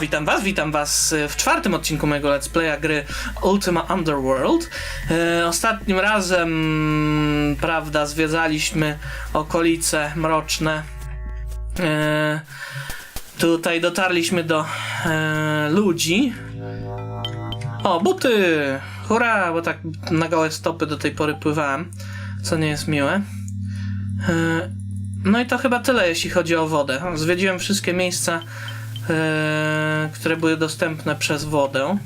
Witam was, witam was w czwartym odcinku mojego let's playa gry Ultima Underworld. E, ostatnim razem, prawda, zwiedzaliśmy okolice mroczne. E, tutaj dotarliśmy do e, ludzi. O, buty! Hurra, bo tak na gołe stopy do tej pory pływałem, co nie jest miłe. E, no i to chyba tyle, jeśli chodzi o wodę. Zwiedziłem wszystkie miejsca, e, które były dostępne przez wodę.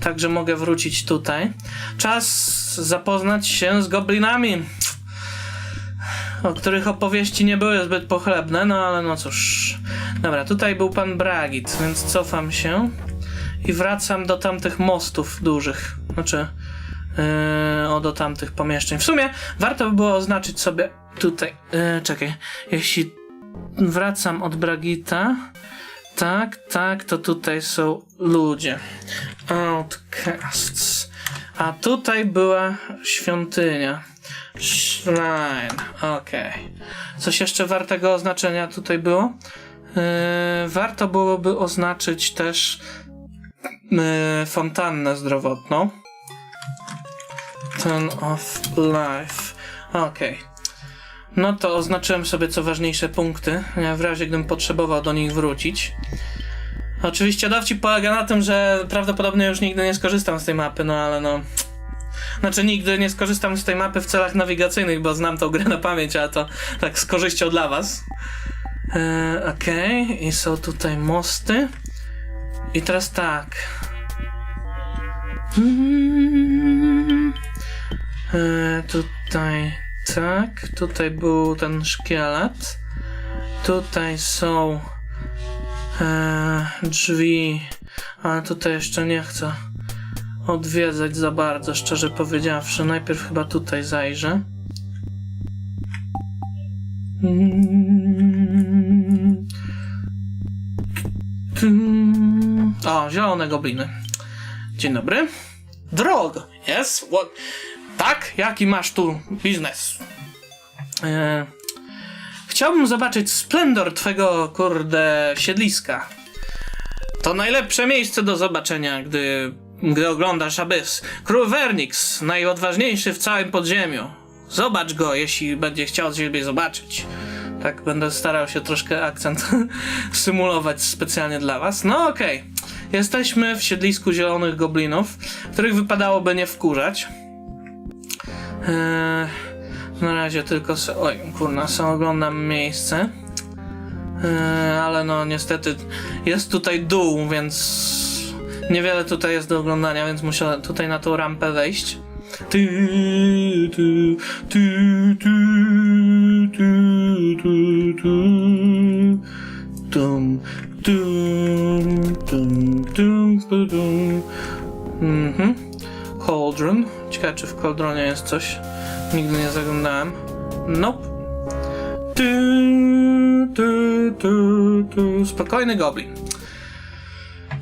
Także mogę wrócić tutaj. Czas zapoznać się z goblinami, o których opowieści nie były zbyt pochlebne, no ale no cóż. Dobra, tutaj był pan Bragit, więc cofam się i wracam do tamtych mostów dużych. Znaczy, yy, o do tamtych pomieszczeń. W sumie warto by było oznaczyć sobie tutaj. Yy, czekaj, jeśli wracam od Bragita. Tak, tak, to tutaj są ludzie. Outcasts. A tutaj była świątynia. Shrine. Okej. Coś jeszcze wartego oznaczenia tutaj było? Yy, warto byłoby oznaczyć też yy, fontannę zdrowotną. Ten of life. Okej. No to oznaczyłem sobie co ważniejsze punkty, w razie gdybym potrzebował do nich wrócić. Oczywiście dowcip polega na tym, że prawdopodobnie już nigdy nie skorzystam z tej mapy, no ale no... Znaczy nigdy nie skorzystam z tej mapy w celach nawigacyjnych, bo znam tą grę na pamięć, a to tak z korzyścią dla was. Eee, Okej, i są tutaj mosty. I teraz tak. Eee, tutaj tak, tutaj był ten szkielet. Tutaj są e, drzwi, ale tutaj jeszcze nie chcę odwiedzać za bardzo, szczerze powiedziawszy. Najpierw chyba tutaj zajrzę. Mm. O, zielone gobliny. Dzień dobry. Drogo, yes? What? Tak? Jaki masz tu biznes? E, chciałbym zobaczyć splendor twego, kurde, siedliska. To najlepsze miejsce do zobaczenia, gdy, gdy oglądasz Abyss. Król Vernix, najodważniejszy w całym podziemiu. Zobacz go, jeśli będzie chciał ciebie zobaczyć. Tak, będę starał się troszkę akcent symulować specjalnie dla was. No okej. Jesteśmy w siedlisku zielonych goblinów, których wypadałoby nie wkurzać. Eee, na razie tylko se... Oj, kurna, sam oglądam miejsce. Eee, ale no niestety jest tutaj dół, więc niewiele tutaj jest do oglądania, więc muszę tutaj na tą rampę wejść. Tu. Tum, tum, tum, tum, tum, tum. Mhm. Cauldron. Ciekawe, czy w Cauldronie jest coś. Nigdy nie zaglądałem. Nope. Spokojny goblin.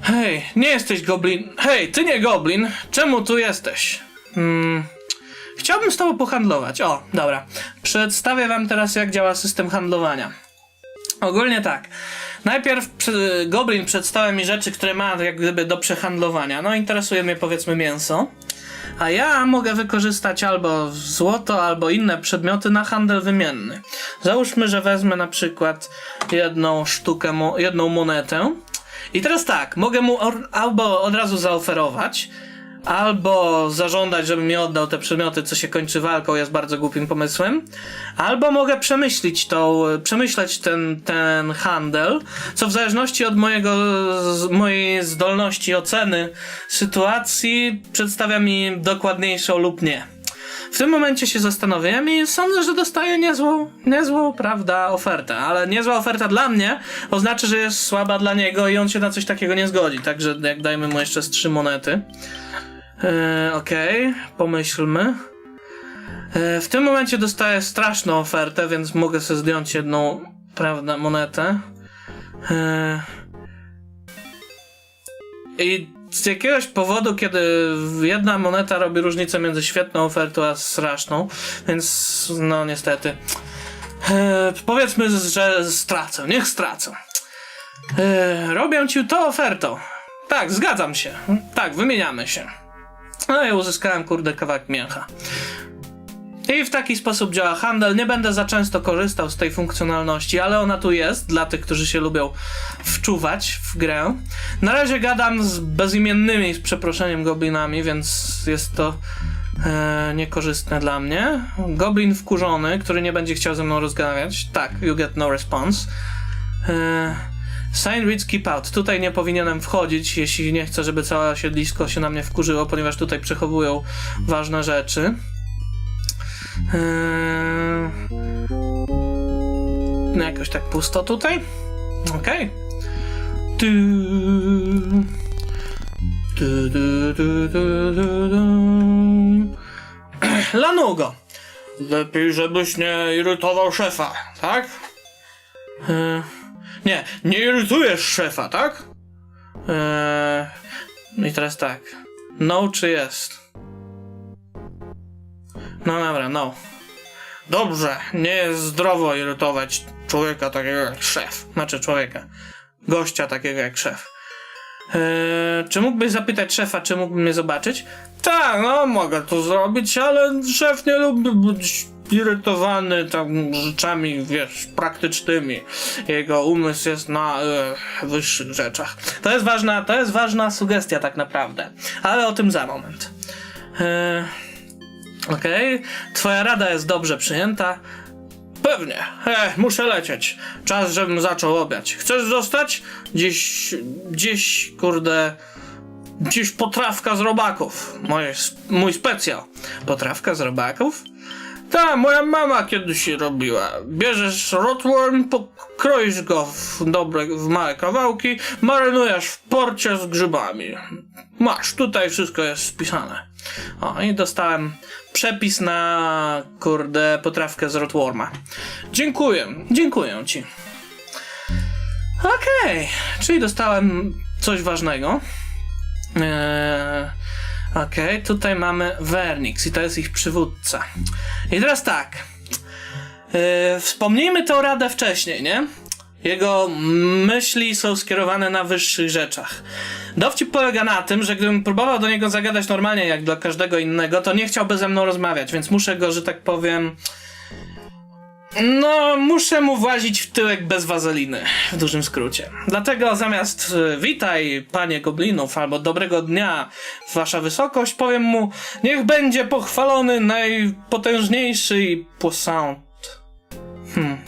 Hej, nie jesteś goblin. Hej, ty nie goblin. Czemu tu jesteś? Hmm. Chciałbym z tobą pohandlować. O, dobra. Przedstawię wam teraz, jak działa system handlowania. Ogólnie tak. Najpierw Goblin przedstawia mi rzeczy, które ma jak gdyby do przehandlowania. No, interesuje mnie powiedzmy mięso. A ja mogę wykorzystać albo złoto, albo inne przedmioty na handel wymienny. Załóżmy, że wezmę na przykład jedną sztukę, jedną monetę. I teraz tak, mogę mu albo od razu zaoferować, albo zażądać, żeby mi oddał te przedmioty, co się kończy walką, jest bardzo głupim pomysłem, albo mogę przemyślić tą, przemyśleć ten, ten handel, co w zależności od mojego, mojej zdolności oceny sytuacji przedstawia mi dokładniejszą lub nie. W tym momencie się zastanowiłem i sądzę, że dostaję niezłą, niezłą, prawda, ofertę. Ale niezła oferta dla mnie oznacza, że jest słaba dla niego i on się na coś takiego nie zgodzi. Także jak dajmy mu jeszcze z trzy monety. Eee, Okej, pomyślmy. Eee, w tym momencie dostaję straszną ofertę, więc mogę sobie zdjąć jedną, prawda, monetę. Eee, I z jakiegoś powodu, kiedy jedna moneta robi różnicę między świetną ofertą a straszną, więc no niestety. Eee, powiedzmy, że stracę, niech stracę. E, robię ci to ofertą. Tak, zgadzam się. Tak, wymieniamy się. No i uzyskałem, kurde, kawałek mięcha. I w taki sposób działa handel. Nie będę za często korzystał z tej funkcjonalności, ale ona tu jest dla tych, którzy się lubią wczuwać w grę. Na razie gadam z bezimiennymi, z przeproszeniem, goblinami, więc jest to e, niekorzystne dla mnie. Goblin wkurzony, który nie będzie chciał ze mną rozmawiać. Tak, you get no response. E, Sign reads keep out. Tutaj nie powinienem wchodzić, jeśli nie chcę, żeby całe osiedlisko się na mnie wkurzyło, ponieważ tutaj przechowują ważne rzeczy. Eee... No jakoś tak pusto tutaj. Okej. Tu. Tu, tu, tu, tu, tu, tu. Lanugo. Lepiej, żebyś nie irytował szefa, tak? Eee... Nie, nie irytujesz szefa, tak? Eee... I teraz tak. No czy jest? No dobra, no. Dobrze, nie jest zdrowo irytować człowieka takiego jak szef. Znaczy człowieka. Gościa takiego jak szef. Eee, czy mógłbyś zapytać szefa, czy mógłby mnie zobaczyć? Tak, no mogę to zrobić, ale szef nie lubi być irytowany tam rzeczami, wiesz, praktycznymi. Jego umysł jest na e, wyższych rzeczach. To jest ważna, to jest ważna sugestia tak naprawdę. Ale o tym za moment. Eee, Okej, twoja rada jest dobrze przyjęta. Pewnie. E, muszę lecieć. Czas, żebym zaczął obiać. Chcesz zostać? Dziś, dziś, kurde, dziś potrawka z robaków. Moje, mój specjal. Potrawka z robaków? Tak, moja mama kiedyś robiła. Bierzesz rotworm, pokroisz go w dobre, w małe kawałki, marynujesz w porcie z grzybami. Masz, tutaj wszystko jest spisane. O, i dostałem przepis na, kurde, potrawkę z rotworma. Dziękuję, dziękuję ci. Okej, czyli dostałem coś ważnego. Eee, Okej, tutaj mamy Vernix i to jest ich przywódca. I teraz tak. Yy, wspomnijmy tę radę wcześniej, nie? Jego myśli są skierowane na wyższych rzeczach. Dowcip polega na tym, że gdybym próbował do niego zagadać normalnie, jak do każdego innego, to nie chciałby ze mną rozmawiać, więc muszę go, że tak powiem. No, muszę mu włazić w tyłek bez wazeliny, w dużym skrócie. Dlatego zamiast y, witaj, panie goblinów, albo dobrego dnia, wasza wysokość, powiem mu, niech będzie pochwalony najpotężniejszy i posąd. Hmm.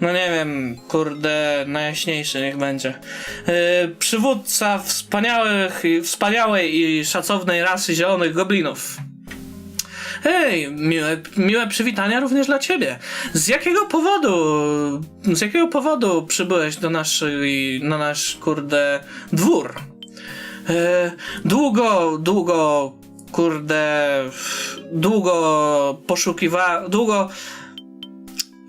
No nie wiem, kurde, najjaśniejszy niech będzie. Yy, przywódca wspaniałych, wspaniałej i szacownej rasy zielonych goblinów. Hej, miłe, miłe przywitania również dla ciebie. Z jakiego powodu, z jakiego powodu przybyłeś do naszej, na nasz, kurde, dwór? E, długo, długo, kurde, długo poszukiwałem, długo,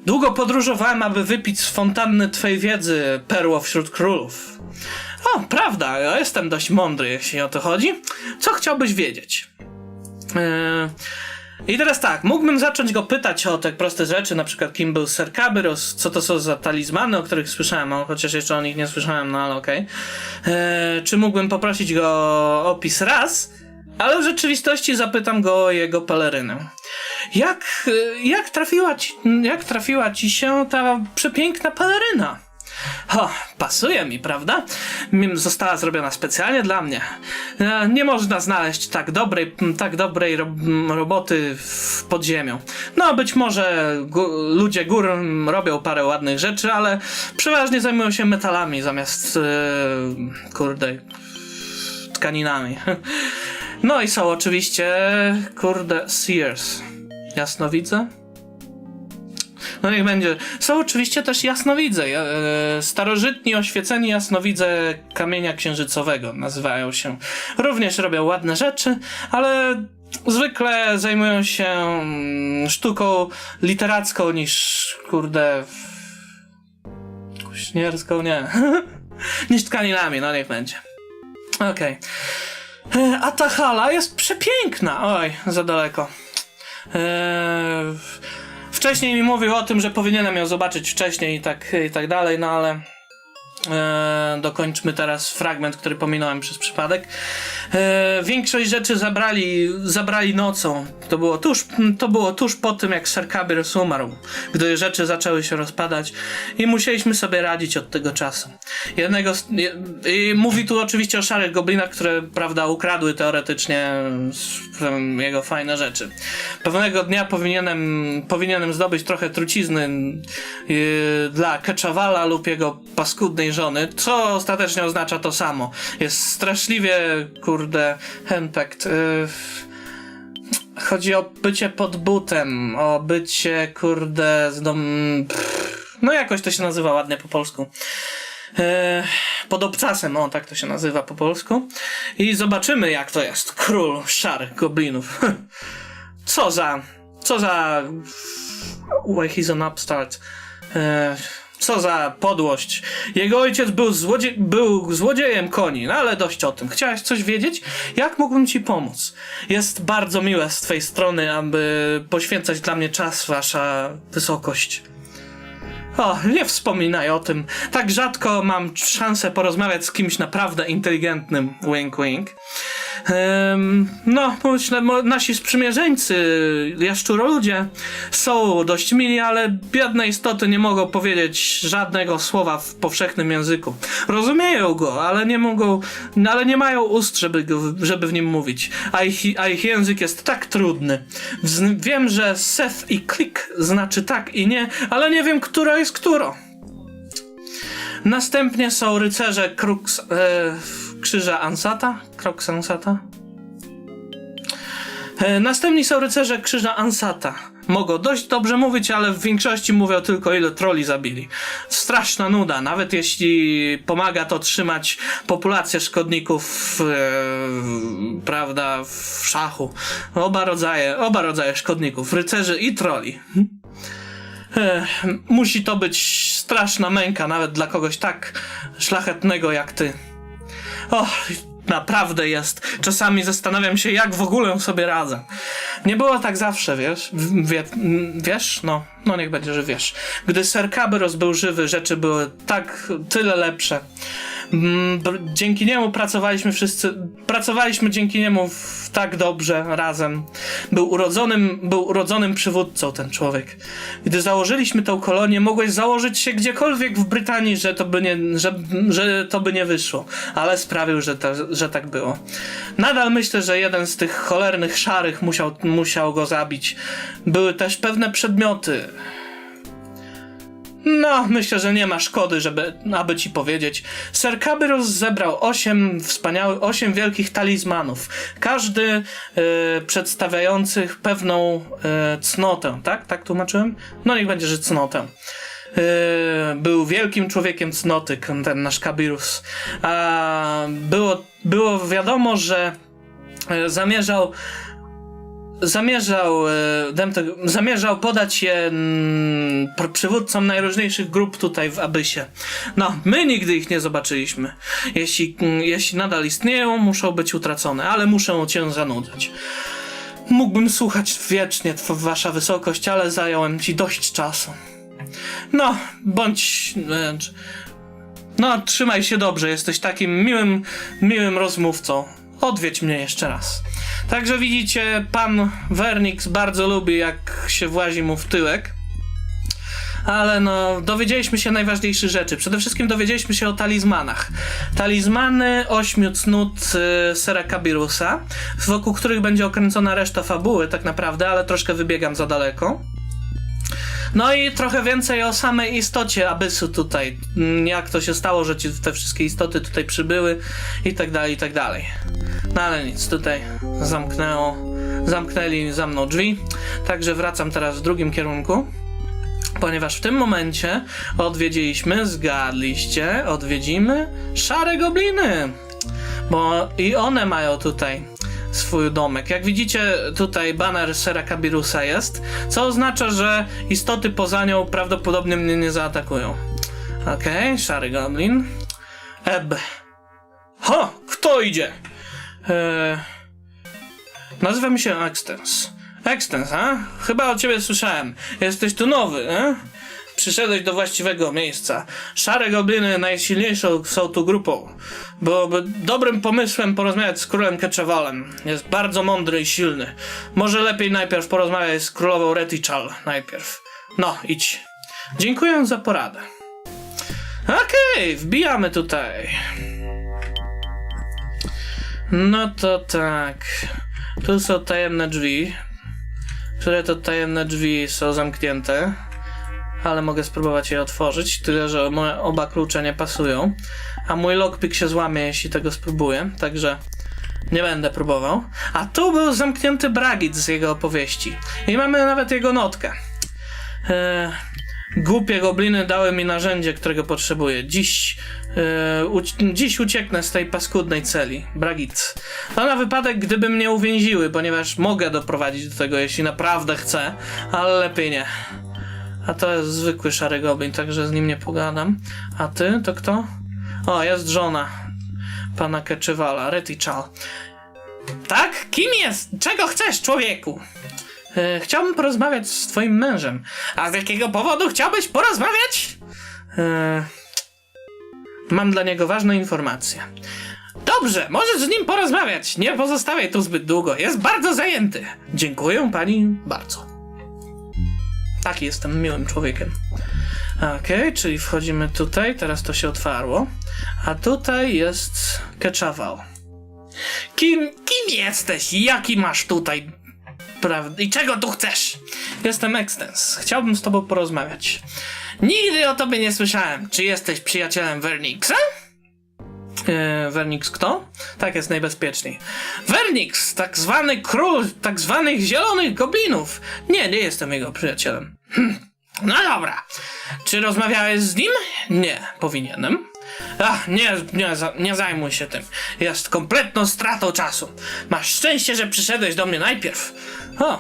długo podróżowałem, aby wypić z fontanny twej wiedzy perło wśród królów. O, prawda, ja jestem dość mądry, jeśli o to chodzi. Co chciałbyś wiedzieć? E, i teraz tak, mógłbym zacząć go pytać o te proste rzeczy, na przykład kim był Ser co to są za talizmany, o których słyszałem, a chociaż jeszcze o nich nie słyszałem, no ale okej. Eee, Czy mógłbym poprosić go o opis raz, ale w rzeczywistości zapytam go o jego pelerynę. Jak, e, jak, trafiła ci, jak trafiła ci się ta przepiękna peleryna? O, pasuje mi, prawda? Mim- Została zrobiona specjalnie dla mnie. E, Nie można znaleźć tak dobrej, tak dobrej ro roboty w podziemią. No, być może ludzie gór robią parę ładnych rzeczy, ale przeważnie zajmują się metalami zamiast, e, kurde, tkaninami. No i są oczywiście, kurde, Sears. Jasno widzę? No niech będzie. Są oczywiście też jasnowidze. ja- e, Starożytni oświeceni jasnowidze kamienia księżycowego nazywają się. Również robią ładne rzeczy, ale zwykle zajmują się mm, sztuką literacką niż kurde. Kuśnierską, nie. niż tkaninami, no niech będzie. Okej. E, A ta hala jest przepiękna. Oj, za daleko. Eee, wcześniej mi mówił o tym, że powinienem ją zobaczyć wcześniej i tak, i tak dalej, no ale E, dokończmy teraz fragment, który pominąłem przez przypadek. E, większość rzeczy zabrali, zabrali nocą. To było, tuż, to było tuż po tym, jak Sir Kabir umarł, gdy rzeczy zaczęły się rozpadać i musieliśmy sobie radzić od tego czasu. Jednego z, i mówi tu oczywiście o szarych goblinach, które, prawda, ukradły teoretycznie jego fajne rzeczy. Pewnego dnia powinienem, powinienem zdobyć trochę trucizny yy, dla Keczawala lub jego paskudnej żony, co ostatecznie oznacza to samo. Jest straszliwie, kurde, henpekt. Yy, chodzi o bycie pod butem, o bycie, kurde, z dom... No jakoś to się nazywa ładnie po polsku. E, pod obcasem, o tak to się nazywa po polsku. I zobaczymy jak to jest. Król szarych goblinów. Co za... Co za... Why he's an upstart. E, co za podłość. Jego ojciec był, złodzie był złodziejem koni, no ale dość o tym. Chciałeś coś wiedzieć? Jak mógłbym ci pomóc? Jest bardzo miłe z twojej strony, aby poświęcać dla mnie czas, wasza wysokość. O, nie wspominaj o tym. Tak rzadko mam szansę porozmawiać z kimś naprawdę inteligentnym. Wink, wink. No, nasi sprzymierzeńcy, jaszczuroludzie, są dość mili, ale biedne istoty nie mogą powiedzieć żadnego słowa w powszechnym języku. Rozumieją go, ale nie mogą, ale nie mają ust, żeby, go, żeby w nim mówić. A ich, a ich język jest tak trudny. Wiem, że Seth i klik znaczy tak i nie, ale nie wiem, która jest którą. Następnie są rycerze Krux, e, krzyża Ansata. Krux Ansata? E, następni są rycerze krzyża Ansata. Mogą dość dobrze mówić, ale w większości mówią tylko ile troli zabili. Straszna nuda, nawet jeśli pomaga to trzymać populację szkodników, e, prawda, w szachu. Oba rodzaje, oba rodzaje szkodników, rycerzy i troli. Ech, musi to być straszna męka, nawet dla kogoś tak szlachetnego jak ty. O, naprawdę jest. Czasami zastanawiam się, jak w ogóle sobie radzę. Nie było tak zawsze, wiesz? Wie, wiesz? No, no niech będzie, że wiesz. Gdy Ser Kaberos był żywy, rzeczy były tak tyle lepsze. Mm, Dzięki niemu pracowaliśmy wszyscy, pracowaliśmy dzięki niemu w, tak dobrze razem. Był urodzonym, był urodzonym przywódcą ten człowiek. Gdy założyliśmy tą kolonię, mogłeś założyć się gdziekolwiek w Brytanii, że to by nie, że, że to by nie wyszło. Ale sprawił, że, to, że tak było. Nadal myślę, że jeden z tych cholernych szarych musiał, musiał go zabić. Były też pewne przedmioty, no, myślę, że nie ma szkody, żeby, aby ci powiedzieć. Sir Kabirus zebrał osiem wspaniałych, osiem wielkich talizmanów. Każdy e, przedstawiających pewną e, cnotę, tak? Tak tłumaczyłem? No niech będzie, że cnotę. E, był wielkim człowiekiem cnoty, ten nasz Kabirus. A było, było wiadomo, że zamierzał zamierzał, e, zamierzał podać je mm, pr- przywódcom najróżniejszych grup tutaj w Abysie. No, my nigdy ich nie zobaczyliśmy. Jeśli, mm, jeśli nadal istnieją, muszą być utracone, ale muszę cię zanudzać. Mógłbym słuchać wiecznie, wasza wysokość, ale zająłem ci dość czasu. No, bądź... No, trzymaj się dobrze, jesteś takim miłym, miłym rozmówcą. Odwiedź mnie jeszcze raz. Także widzicie, pan Wernix bardzo lubi, jak się włazi mu w tyłek. Ale no, dowiedzieliśmy się najważniejszych rzeczy. Przede wszystkim dowiedzieliśmy się o talizmanach. Talizmany ośmiu cnót y, Sera Kabirusa, wokół których będzie okręcona reszta fabuły tak naprawdę, ale troszkę wybiegam za daleko. No i trochę więcej o samej istocie Abysu tutaj. Mm, Jak to się stało, że ci te wszystkie istoty tutaj przybyły i tak dalej, i tak dalej. No ale nic, tutaj zamknęło, zamknęli za mną drzwi, także wracam teraz w drugim kierunku. Ponieważ w tym momencie odwiedziliśmy, zgadliście, odwiedzimy szare gobliny. Bo i one mają tutaj swój domek. Jak widzicie, tutaj baner Sera Kabirusa jest, co oznacza, że istoty poza nią prawdopodobnie mnie nie zaatakują. Okej, szary goblin. Eb. Ho! Kto idzie? Eee, nazywam się Extens. Extens, a? Chyba o ciebie słyszałem. Jesteś tu nowy, e? Przyszedłeś do właściwego miejsca. Szare gobliny najsilniejszą są tu grupą. Byłoby dobrym pomysłem porozmawiać z królem Keczewalem. Jest bardzo mądry i silny. Może lepiej najpierw porozmawiać z królową Retichal najpierw. No, idź. Dziękuję za poradę. Okej, wbijamy tutaj. No to tak. Tu są tajemne drzwi. Które to tajemne drzwi są zamknięte. Ale mogę spróbować je otworzyć. Tyle, że moje oba klucze nie pasują. A mój lockpick się złamie, jeśli tego spróbuję. Także nie będę próbował. A tu był zamknięty Bragit z jego opowieści. I mamy nawet jego notkę. Eee, głupie gobliny dały mi narzędzie, którego potrzebuję. Dziś, e, dziś ucieknę z tej paskudnej celi. Bragit. To na wypadek, gdyby mnie uwięziły, ponieważ mogę doprowadzić do tego, jeśli naprawdę chcę, ale lepiej nie. A to jest zwykły szary goblin, także z nim nie pogadam. A ty, to kto? O, jest żona pana Keczywala, Retichal. Tak? Kim jest? Czego chcesz, człowieku? E, chciałbym porozmawiać z twoim mężem. A z jakiego powodu chciałbyś porozmawiać? E, mam dla niego ważne informacje. Dobrze, możesz z nim porozmawiać. Nie pozostawiaj tu zbyt długo. Jest bardzo zajęty. Dziękuję pani bardzo. Taki jestem miłym człowiekiem. Okej, czyli wchodzimy tutaj. Teraz to się otwarło. A tutaj jest Keczawał. Kim, kim jesteś? Jaki masz tutaj. I czego tu chcesz? Jestem Extens. Chciałbym z tobą porozmawiać. Nigdy o tobie nie słyszałem. Czy jesteś przyjacielem Vernixa? Vernix kto? Tak jest najbezpieczniej. Vernix, tak zwany król tak zwanych zielonych goblinów. Nie, nie jestem jego przyjacielem. Hm. No dobra. Czy rozmawiałeś z nim? Nie, powinienem. Ach, nie, nie, nie zajmuj się tym. Jest kompletną stratą czasu. Masz szczęście, że przyszedłeś do mnie najpierw. O.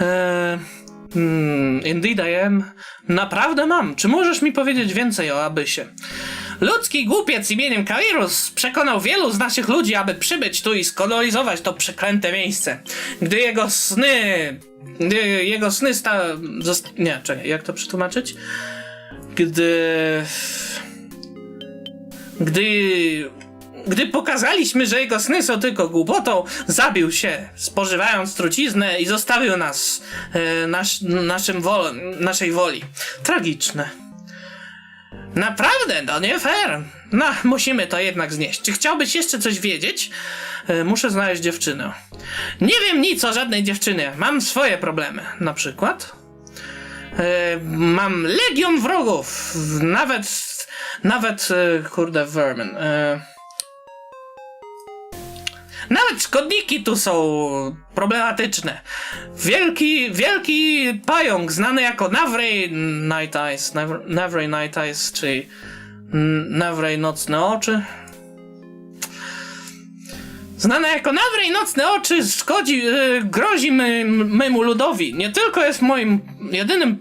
Eee, indeed I am. Naprawdę mam. Czy możesz mi powiedzieć więcej o Abysie? Ludzki głupiec imieniem Kairus przekonał wielu z naszych ludzi, aby przybyć tu i skolonizować to przeklęte miejsce. Gdy jego sny... Gdy jego sny sta... Zost... Nie, czekaj, jak to przetłumaczyć? Gdy... Gdy... Gdy pokazaliśmy, że jego sny są tylko głupotą, zabił się, spożywając truciznę i zostawił nas e, nasz, naszym wol, naszej woli. Tragiczne. Naprawdę, to nie fair. No, musimy to jednak znieść. Czy chciałbyś jeszcze coś wiedzieć? E, muszę znaleźć dziewczynę. Nie wiem nic o żadnej dziewczynie. Mam swoje problemy. Na przykład? E, mam legion wrogów. Nawet, nawet, e, kurde, vermin. E, nawet szkodniki tu są problematyczne. Wielki, wielki pająk znany jako Navray Night Eyes, Nav- Navray Night Eyes, czyli Navray Nocne Oczy. Znane jako Navray Nocne Oczy szkodzi, y, grozi my, memu ludowi. Nie tylko jest moim jedynym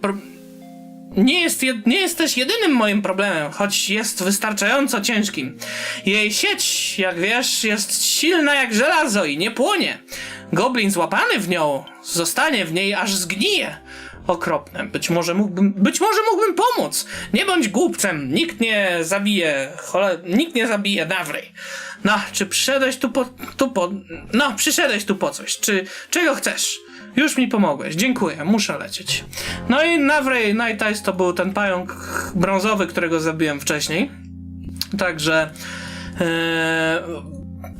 nie jest, jed, nie jest też jedynym moim problemem, choć jest wystarczająco ciężkim. Jej sieć, jak wiesz, jest silna jak żelazo i nie płonie. Goblin złapany w nią zostanie w niej aż zgnije. Okropne. Być może mógłbym, być może mógłbym pomóc. Nie bądź głupcem. Nikt nie zabije, chole, nikt nie zabije Nawrej. No, czy przyszedłeś tu po, tu po, no, przyszedłeś tu po coś. Czy, czego chcesz? Już mi pomogłeś, dziękuję, muszę lecieć. No i Navray Night Eyes to był ten pająk brązowy, którego zabiłem wcześniej. Także e,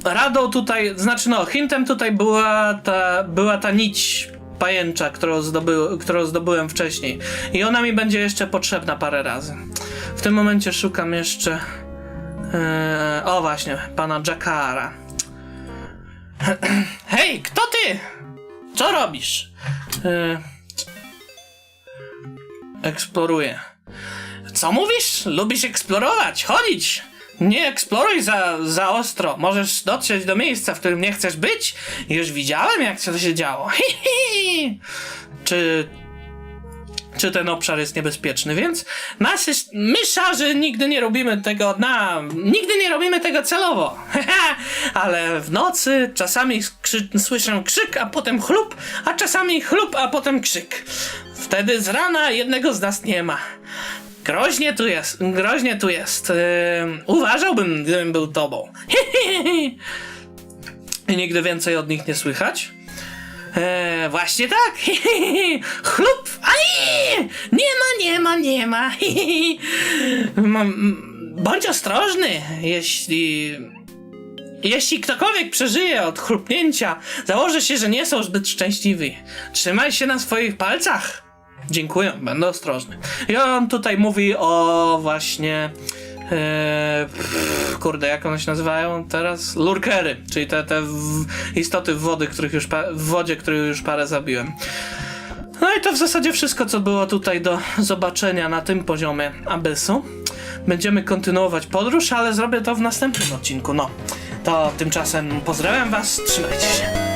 radą tutaj, znaczy no, hintem tutaj była ta, była ta nić pajęcza, którą, zdoby, którą zdobyłem wcześniej. I ona mi będzie jeszcze potrzebna parę razy. W tym momencie szukam jeszcze. E, o właśnie, pana Jackara. Hej, kto ty? Co robisz? E, eksploruję. Co mówisz? Lubisz eksplorować, chodzić. Nie eksploruj za, za ostro. Możesz dotrzeć do miejsca, w którym nie chcesz być. Już widziałem, jak to się działo. Hi. Czy czy ten obszar jest niebezpieczny, więc nasi, my szarzy nigdy nie robimy tego na, nigdy nie robimy tego celowo, ale w nocy czasami krzy, słyszę krzyk, a potem chlup, a czasami chlup, a potem krzyk. Wtedy z rana jednego z nas nie ma. Groźnie tu jest, groźnie tu jest. Ym, uważałbym, gdybym był tobą. I nigdy więcej od nich nie słychać? E, właśnie tak. Chlup. Aj! Nie ma, nie ma, nie ma. Bądź ostrożny, jeśli. Jeśli ktokolwiek przeżyje od chrupnięcia, założę się, że nie są zbyt szczęśliwi. Trzymaj się na swoich palcach. Dziękuję, będę ostrożny. I on tutaj mówi o właśnie. E, pff, kurde, jak one się nazywają teraz? Lurkery, czyli te, te w, istoty w, wody, których już w wodzie, których już parę zabiłem. No i to w zasadzie wszystko, co było tutaj do zobaczenia na tym poziomie Abyssu. Będziemy kontynuować podróż, ale zrobię to w następnym odcinku. No, to tymczasem pozdrawiam Was, trzymajcie się.